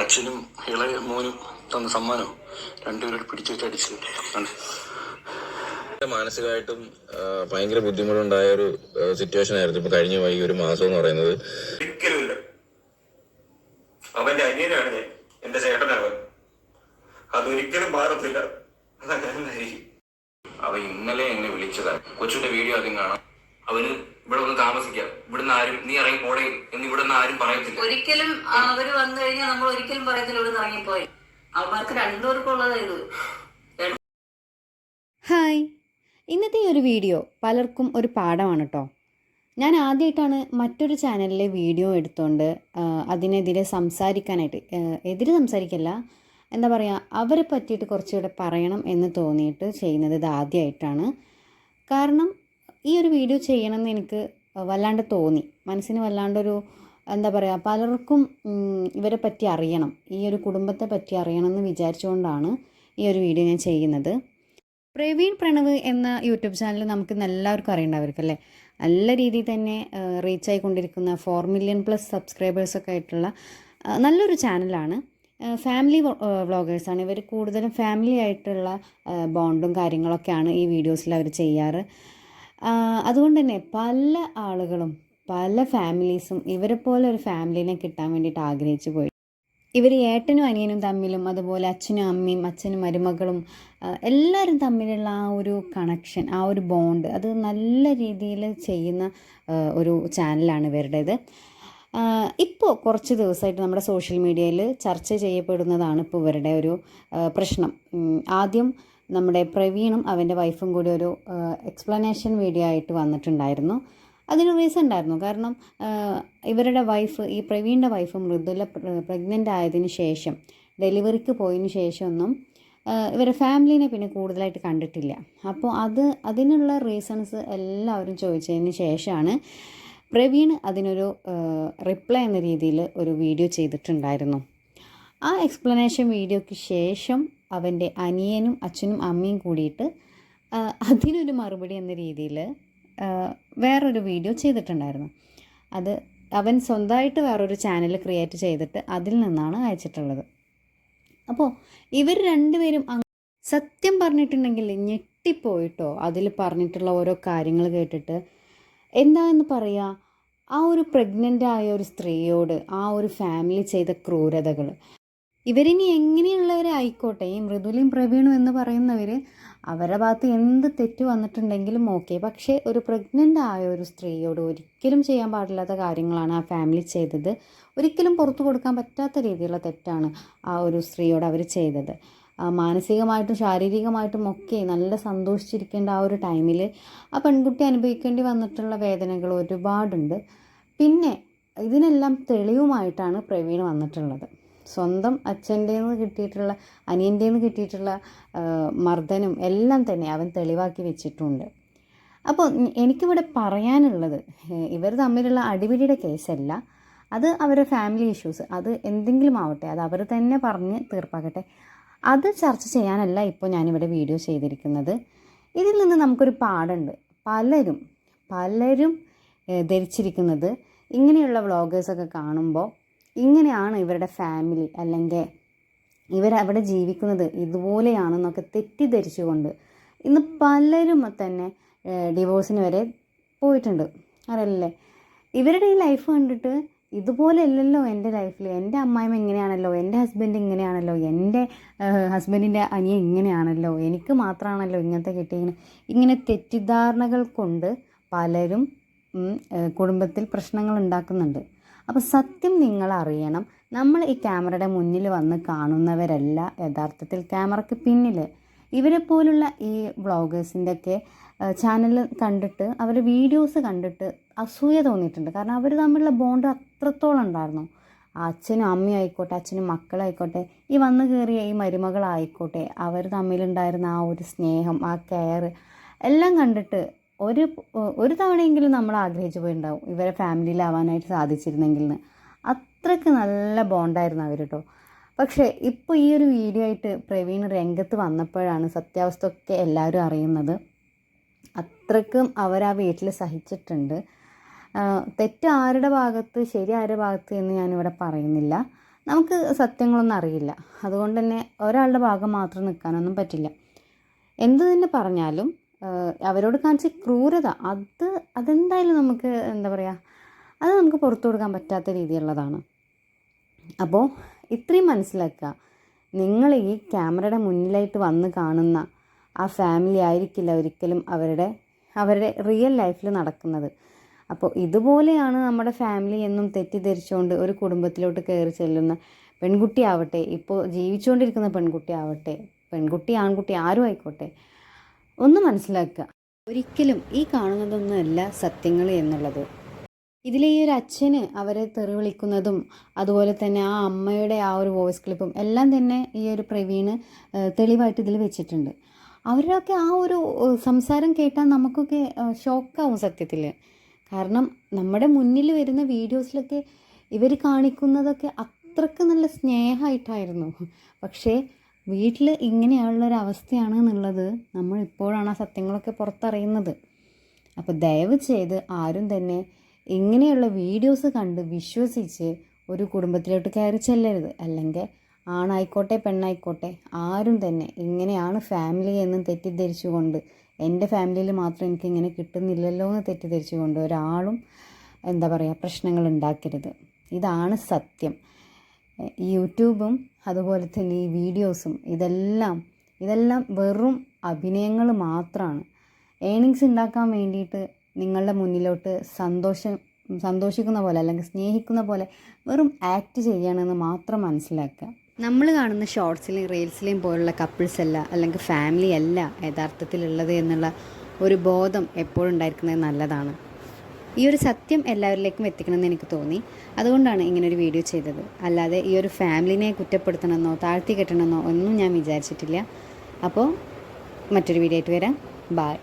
അച്ഛനും ഇളയ മോനും തന്ന സമ്മാനം രണ്ടുപേരും പിടിച്ചു വെച്ച് അടിച്ചു മാനസികമായിട്ടും ഭയങ്കര ബുദ്ധിമുട്ടുണ്ടായ ഒരു സിറ്റുവേഷൻ ആയിരുന്നു. ഇപ്പൊ കഴിഞ്ഞ വൈകി ഒരു മാസം എന്ന് പറയുന്നത്. ഒരിക്കലുമില്ല. അവന്റെ അനിയനാണ് ഞാൻ. എന്റെ ചേട്ടനാണ് അതൊരിക്കലും മാറത്തില്ല. അവ ഇന്നലെ എന്നെ വിളിച്ചതാണ് കൊച്ചിന്റെ വീഡിയോ ആദ്യം കാണാം. അവന് ഇവിടെ ഒന്ന് താമസിക്കാം. ഇവിടുന്ന് ആരും നീ ഇറങ്ങി പോടെ എന്ന് ഇവിടുന്ന് ആരും പറയത്തില്ല. ഒരിക്കലും അവർ വന്നു കഴിഞ്ഞാൽ നമ്മൾ ഒരിക്കലും പറയത്തില്ല ഇവിടെ ഇറങ്ങിപ്പോയി അവർക്ക് രണ്ടുപേർക്കും ഉള്ളതാ ഇത്. ഹായ്. ഇന്നത്തെ ഈ ഒരു വീഡിയോ പലർക്കും ഒരു പാഠമാണ് കേട്ടോ ഞാൻ ആദ്യമായിട്ടാണ് മറ്റൊരു ചാനലിലെ വീഡിയോ എടുത്തുകൊണ്ട് അതിനെതിരെ സംസാരിക്കാനായിട്ട് എതിരെ സംസാരിക്കല്ല എന്താ പറയുക അവരെ പറ്റിയിട്ട് കുറച്ചുകൂടെ പറയണം എന്ന് തോന്നിയിട്ട് ചെയ്യുന്നത് ഇത് ആദ്യമായിട്ടാണ് കാരണം ഈ ഒരു വീഡിയോ ചെയ്യണമെന്ന് എനിക്ക് വല്ലാണ്ട് തോന്നി. മനസ്സിന് വല്ലാണ്ടൊരു എന്താ പറയുക പലർക്കും ഇവരെ പറ്റി അറിയണം. ഈ ഒരു കുടുംബത്തെ പറ്റി അറിയണം എന്ന് വിചാരിച്ചുകൊണ്ടാണ് ഈ ഒരു വീഡിയോ ഞാൻ ചെയ്യുന്നത്. പ്രവീൺ പ്രണവ് എന്ന യൂട്യൂബ് ചാനൽ നമുക്ക് എല്ലാവർക്കും അറിയേണ്ടവർക്ക് അല്ലേ നല്ല രീതിയിൽ തന്നെ റീച്ച് ആയിക്കൊണ്ടിരിക്കുന്ന ഫോർ മില്യൺ പ്ലസ് സബ്സ്ക്രൈബേഴ്സൊക്കെ ആയിട്ടുള്ള നല്ലൊരു ചാനലാണ്. ഫാമിലി വ്ളോഗേഴ്സാണ് ഇവർ കൂടുതലും ഫാമിലി ആയിട്ടുള്ള ബോണ്ടും കാര്യങ്ങളൊക്കെയാണ് ഈ വീഡിയോസിൽ അവർ ചെയ്യാറ്. അതുകൊണ്ട് തന്നെ പല ആളുകളും പല ഫാമിലീസും ഇവരെ പോലെ ഒരു ഫാമിലിനെ കിട്ടാൻ വേണ്ടിയിട്ട് ആഗ്രഹിച്ചു പോയി. ഇവർ ഏട്ടനും അനിയനും തമ്മിലും അതുപോലെ അച്ഛനും അമ്മയും അച്ഛനും മരുമകളും എല്ലാവരും തമ്മിലുള്ള ആ ഒരു കണക്ഷൻ ആ ഒരു ബോണ്ട് അത് നല്ല രീതിയിൽ ചെയ്യുന്ന ഒരു ചാനലാണ് ഇവരുടേത്. ഇപ്പോൾ കുറച്ച് ദിവസമായിട്ട് നമ്മുടെ സോഷ്യൽ മീഡിയയിൽ ചർച്ച ചെയ്യപ്പെടുന്നതാണ് ഇപ്പോൾ ഇവരുടെ ഒരു പ്രശ്നം. ആദ്യം നമ്മുടെ പ്രവീണും അവന്റെ വൈഫും കൂടി ഒരു എക്സ്പ്ലനേഷൻ വീഡിയോ ആയിട്ട് വന്നിട്ടുണ്ടായിരുന്നു. അതിന് റീസൺ ഉണ്ടായിരുന്നു. കാരണം ഇവരുടെ വൈഫ് ഈ പ്രവീണിന്റെ വൈഫ് മൃദുല പ്രഗ്നന്റ് ആയതിന് ശേഷം ഡെലിവറിക്ക് പോയതിന് ശേഷമൊന്നും ഇവരെ ഫാമിലീനെ പിന്നെ കൂടുതലായിട്ട് കണ്ടിട്ടില്ല. അപ്പോൾ അത് അതിനുള്ള റീസൺസ് എല്ലാവരും ചോദിച്ചതിന് ശേഷമാണ് പ്രവീൺ അതിനൊരു റിപ്ലൈ എന്ന രീതിയിൽ ഒരു വീഡിയോ ചെയ്തിട്ടുണ്ടായിരുന്നു. ആ എക്സ്പ്ലനേഷൻ വീഡിയോയ്ക്ക് ശേഷം അവന്റെ അനിയനും അച്ഛനും അമ്മയും കൂടിയിട്ട് അതിനൊരു മറുപടി എന്ന രീതിയിൽ വേറൊരു വീഡിയോ ചെയ്തിട്ടുണ്ടായിരുന്നു. അത് അവൻ സ്വന്തമായിട്ട് വേറൊരു ചാനൽ ക്രിയേറ്റ് ചെയ്തിട്ട് അതിൽ നിന്നാണ് അയച്ചിട്ടുള്ളത്. അപ്പോൾ ഇവർ രണ്ടുപേരും സത്യം പറഞ്ഞിട്ടുണ്ടെങ്കിൽ ഞെട്ടിപ്പോയിട്ടോ അതിൽ പറഞ്ഞിട്ടുള്ള ഓരോ കാര്യങ്ങൾ കേട്ടിട്ട്. എന്താണെന്ന് പറയുക ആ ഒരു പ്രഗ്നന്റ് ആയ ഒരു സ്ത്രീയോട് ആ ഒരു ഫാമിലി ചെയ്ത ക്രൂരതകൾ ഇവരിനി എങ്ങനെയുള്ളവരായിക്കോട്ടെ ഈ മൃദുലയും പ്രവീണും എന്ന് പറയുന്നവർ അവരുടെ ഭാഗത്ത് എന്ത് തെറ്റ് വന്നിട്ടുണ്ടെങ്കിലും ഓക്കെ. പക്ഷേ ഒരു പ്രഗ്നന്റ് ആയ ഒരു സ്ത്രീയോട് ഒരിക്കലും ചെയ്യാൻ പാടില്ലാത്ത കാര്യങ്ങളാണ് ആ ഫാമിലി ചെയ്തത്. ഒരിക്കലും പുറത്തു കൊടുക്കാൻ പറ്റാത്ത രീതിയിലുള്ള തെറ്റാണ് ആ ഒരു സ്ത്രീയോട് അവർ ചെയ്തത്. മാനസികമായിട്ടും ശാരീരികമായിട്ടും ഒക്കെ നല്ല സന്തോഷിച്ചിരിക്കേണ്ട ആ ഒരു ടൈമിൽ ആ പെൺകുട്ടി അനുഭവിക്കേണ്ടി വന്നിട്ടുള്ള വേദനകൾ ഒരുപാടുണ്ട്. പിന്നെ ഇതിനെല്ലാം തെളിവുമായിട്ടാണ് പ്രവീൺ വന്നിട്ടുള്ളത്. സ്വന്തം അച്ഛന്റെ നിന്ന് കിട്ടിയിട്ടുള്ള അനിയന്റെ നിന്ന് കിട്ടിയിട്ടുള്ള മർദ്ദനം എല്ലാം തന്നെ അവൻ തെളിവാക്കി വെച്ചിട്ടുണ്ട്. അപ്പോൾ എനിക്കിവിടെ പറയാനുള്ളത് ഇവർ തമ്മിലുള്ള അടിപിടിയുടെ കേസല്ല. അത് അവരുടെ ഫാമിലി ഇഷ്യൂസ് അത് എന്തെങ്കിലും ആവട്ടെ അത് അവർ തന്നെ പറഞ്ഞ് തീർപ്പാക്കട്ടെ. അത് ചർച്ച ചെയ്യാനല്ല ഇപ്പോൾ ഞാനിവിടെ വീഡിയോ ചെയ്തിരിക്കുന്നത്. ഇതിൽ നിന്ന് നമുക്കൊരു പാടുണ്ട് പലരും പലരും ധരിച്ചിരിക്കുന്നത് ഇങ്ങനെയുള്ള വ്ളോഗേഴ്സൊക്കെ കാണുമ്പോൾ ഇങ്ങനെയാണ് ഇവരുടെ ഫാമിലി അല്ലെങ്കിൽ ഇവരവിടെ ജീവിക്കുന്നത് ഇതുപോലെയാണെന്നൊക്കെ തെറ്റിദ്ധരിച്ചുകൊണ്ട് ഇന്ന് പലരും തന്നെ ഡിവോഴ്സിന് വരെ പോയിട്ടുണ്ട്. അറിയില്ലേ ഇവരുടെ ഈ ലൈഫ് കണ്ടിട്ട് ഇതുപോലെ അല്ലല്ലോ എന്റെ ലൈഫിൽ എന്റെ അമ്മായിമ്മ ഇങ്ങനെയാണല്ലോ എന്റെ ഹസ്ബൻഡ് ഇങ്ങനെയാണല്ലോ എന്റെ ഹസ്ബൻഡിന്റെ അനിയൻ ഇങ്ങനെയാണല്ലോ എനിക്ക് മാത്രമാണല്ലോ ഇങ്ങനത്തെ കിട്ടിയത് ഇങ്ങനെ തെറ്റിദ്ധാരണകൾ കൊണ്ട് പലരും കുടുംബത്തിൽ പ്രശ്നങ്ങൾ ഉണ്ടാക്കുന്നുണ്ട്. അപ്പോൾ സത്യം നിങ്ങൾ അറിയണം നമ്മൾ ഈ ക്യാമറയുടെ മുന്നിൽ വന്ന് കാണുന്നവരല്ല യഥാർത്ഥത്തിൽ ക്യാമറയ്ക്ക് പിന്നിൽ ഇവരെ പോലുള്ള ഈ വ്ളോഗേഴ്സിന്റെയൊക്കെ ചാനൽ കണ്ടിട്ട് അവർ വീഡിയോസ് കണ്ടിട്ട് അസൂയ തോന്നിയിട്ടുണ്ട്. കാരണം അവർ തമ്മിലുള്ള ബോണ്ട് അത്രത്തോളം ഉണ്ടായിരുന്നു. അച്ഛനും അമ്മയും ആയിക്കോട്ടെ അച്ഛനും മക്കളായിക്കോട്ടെ ഈ വന്നു കയറിയ ഈ മരുമകളായിക്കോട്ടെ അവർ തമ്മിലുണ്ടായിരുന്ന ആ ഒരു സ്നേഹം ആ കെയർ എല്ലാം കണ്ടിട്ട് ഒരു ഒരു തവണയെങ്കിലും നമ്മൾ ആഗ്രഹിച്ചു പോയിട്ടുണ്ടാവും ഇവരെ ഫാമിലിയിലാവാനായിട്ട് സാധിച്ചിരുന്നെങ്കിൽ എന്ന് അത്രയ്ക്ക് നല്ല ബോണ്ടായിരുന്നു അവർ കേട്ടോ പക്ഷേ ഇപ്പോൾ ഈ ഒരു വീഡിയോ ആയിട്ട് പ്രവീൺ രംഗത്ത് വന്നപ്പോഴാണ് സത്യാവസ്ഥ ഒക്കെ എല്ലാവരും അറിയുന്നത്. അത്രയ്ക്കും അവർ ആ വീട്ടിൽ സഹിച്ചിട്ടുണ്ട്. തെറ്റ് ആരുടെ ഭാഗത്ത് ശരി ആരുടെ ഭാഗത്ത് എന്ന് ഞാനിവിടെ പറയുന്നില്ല. നമുക്ക് സത്യങ്ങളൊന്നും അറിയില്ല. അതുകൊണ്ട് തന്നെ ഒരാളുടെ ഭാഗം മാത്രം നിൽക്കാനൊന്നും പറ്റില്ല. എന്ത് തന്നെ പറഞ്ഞാലും അവരോട് കാണിച്ച ക്രൂരത അത് അതെന്തായാലും നമുക്ക് എന്താ പറയുക അത് നമുക്ക് പുറത്തു കൊടുക്കാൻ പറ്റാത്ത രീതിയിലുള്ളതാണ് അപ്പോൾ ഇത്രയും മനസ്സിലാക്കുക നിങ്ങൾ ഈ ക്യാമറയുടെ മുന്നിലായിട്ട് വന്ന് കാണുന്ന ആ ഫാമിലി ആയിരിക്കില്ല ഒരിക്കലും അവരുടെ അവരുടെ റിയൽ ലൈഫിൽ നടക്കുന്നത്. അപ്പോൾ ഇതുപോലെയാണ് നമ്മുടെ ഫാമിലി എന്നും തെറ്റിദ്ധരിച്ചുകൊണ്ട് ഒരു കുടുംബത്തിലോട്ട് കയറി ചെല്ലുന്ന പെൺകുട്ടിയാവട്ടെ ഇപ്പോൾ ജീവിച്ചുകൊണ്ടിരിക്കുന്ന പെൺകുട്ടിയാവട്ടെ പെൺകുട്ടി ആൺകുട്ടി ആരും ആയിക്കോട്ടെ ഒന്ന് മനസ്സിലാക്കുക. ഒരിക്കലും ഈ കാണുന്നതൊന്നുമല്ല സത്യങ്ങൾ എന്നുള്ളത്. ഇതിലെ ഈ ഒരു അച്ഛന് അവരെ തെറി വിളിക്കുന്നതും അതുപോലെ തന്നെ ആ അമ്മയുടെ ആ ഒരു വോയിസ് ക്ലിപ്പും എല്ലാം തന്നെ ഈ ഒരു പ്രവീണ് തെളിവായിട്ട് ഇതിൽ വെച്ചിട്ടുണ്ട്. അവരുടെയൊക്കെ ആ ഒരു സംസാരം കേട്ടാൽ നമുക്കൊക്കെ ഷോക്കാവും സത്യത്തിൽ കാരണം നമ്മുടെ മുന്നിൽ വരുന്ന വീഡിയോസിലൊക്കെ ഇവർ കാണിക്കുന്നതൊക്കെ അത്രയ്ക്ക് നല്ല സ്നേഹമായിട്ടായിരുന്നു. പക്ഷേ വീട്ടിൽ ഇങ്ങനെയുള്ളൊരു അവസ്ഥയാണ് എന്നുള്ളത് നമ്മൾ ഇപ്പോഴാണ് ആ സത്യങ്ങളൊക്കെ പുറത്തറിയുന്നത്. അപ്പോൾ ദയവ് ചെയ്ത് ആരും തന്നെ ഇങ്ങനെയുള്ള വീഡിയോസ് കണ്ട് വിശ്വസിച്ച് ഒരു കുടുംബത്തിലോട്ട് കയറി ചെല്ലരുത്. അല്ലെങ്കിൽ ആണായിക്കോട്ടെ പെണ്ണായിക്കോട്ടെ ആരും തന്നെ ഇങ്ങനെയാണ് ഫാമിലി എന്നും തെറ്റിദ്ധരിച്ചുകൊണ്ട് എന്റെ ഫാമിലിയിൽ മാത്രം എനിക്ക് ഇങ്ങനെ കിട്ടുന്നില്ലല്ലോ എന്ന് തെറ്റിദ്ധരിച്ചുകൊണ്ട് ഒരാളും എന്താ പറയുക പ്രശ്നങ്ങൾ ഉണ്ടാക്കരുത്. ഇതാണ് സത്യം. യൂട്യൂബും അതുപോലെ തന്നെ ഈ വീഡിയോസും ഇതെല്ലാം ഇതെല്ലാം വെറും അഭിനയങ്ങൾ മാത്രമാണ് ഏണിങ്സ് ഉണ്ടാക്കാൻ വേണ്ടിയിട്ട് നിങ്ങളുടെ മുന്നിലോട്ട് സന്തോഷം സന്തോഷിക്കുന്ന പോലെ അല്ലെങ്കിൽ സ്നേഹിക്കുന്ന പോലെ വെറും ആക്ട് ചെയ്യണമെന്ന് മാത്രം മനസ്സിലാക്കുക. നമ്മൾ കാണുന്ന ഷോർട്സിലെയും റീൽസിലെയും പോലുള്ള കപ്പിൾസ് അല്ല അല്ലെങ്കിൽ ഫാമിലി അല്ല യഥാർത്ഥത്തിലുള്ളത് എന്നുള്ള ഒരു ബോധം എപ്പോഴും ഉണ്ടായിരിക്കുന്നത് നല്ലതാണ്. ഈ ഒരു സത്യം എല്ലാവരിലേക്കും എത്തിക്കണമെന്ന് എനിക്ക് തോന്നി. അതുകൊണ്ടാണ് ഇങ്ങനെ ഒരു വീഡിയോ ചെയ്തത്. അല്ലാതെ ഈ ഒരു ഫാമിലിനെ കുറ്റപ്പെടുത്തണമെന്നോ താഴ്ത്തി കെട്ടണമെന്നോ ഒന്നും ഞാൻ വിചാരിച്ചിട്ടില്ല. അപ്പോൾ മറ്റൊരു വീഡിയോ ആയിട്ട് വരാം. ബായ്